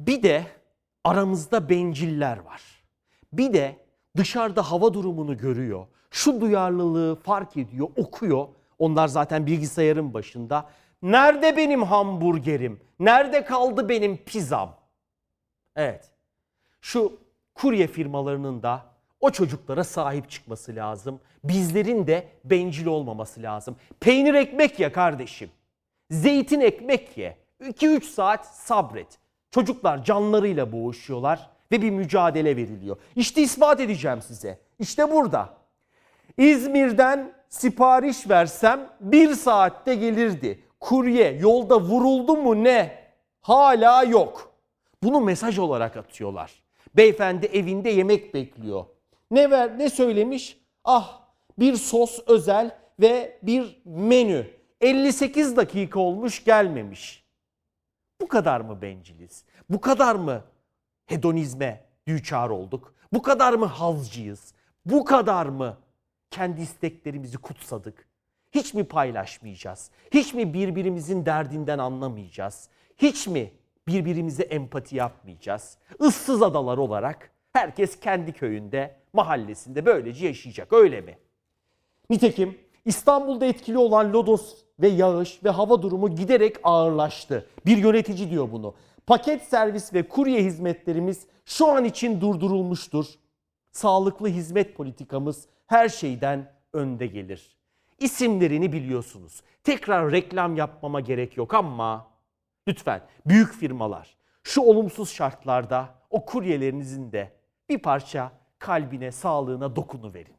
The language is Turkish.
Bir de aramızda benciller var. Bir de dışarıda hava durumunu görüyor. Şu duyarlılığı fark ediyor, okuyor. Onlar zaten bilgisayarın başında. Nerede benim hamburgerim? Nerede kaldı benim pizzam? Evet. Şu kurye firmalarının da o çocuklara sahip çıkması lazım. Bizlerin de bencil olmaması lazım. Peynir ekmek ye kardeşim. Zeytin ekmek ye. 2-3 saat sabret. Çocuklar canlarıyla boğuşuyorlar ve bir mücadele veriliyor. İşte ispat edeceğim size. İşte burada. İzmir'den sipariş versem bir saatte gelirdi. Kurye yolda vuruldu mu ne? Hala yok. Bunu mesaj olarak atıyorlar. Beyefendi evinde yemek bekliyor. Ne ver ne söylemiş? Ah bir sos özel ve bir menü. 58 dakika olmuş gelmemiş. Bu kadar mı benciliz? Bu kadar mı hedonizme düçar olduk? Bu kadar mı hazcıyız? Bu kadar mı kendi isteklerimizi kutsadık? Hiç mi paylaşmayacağız? Hiç mi birbirimizin derdinden anlamayacağız? Hiç mi birbirimize empati yapmayacağız? Issız adalar olarak herkes kendi köyünde, mahallesinde böylece yaşayacak öyle mi? Nitekim İstanbul'da etkili olan lodos ve yağış ve hava durumu giderek ağırlaştı. Bir yönetici diyor bunu. Paket servis ve kurye hizmetlerimiz şu an için durdurulmuştur. Sağlıklı hizmet politikamız her şeyden önde gelir. İsimlerini biliyorsunuz. Tekrar reklam yapmama gerek yok ama lütfen büyük firmalar şu olumsuz şartlarda o kuryelerinizin de bir parça kalbine, sağlığına dokunuverin.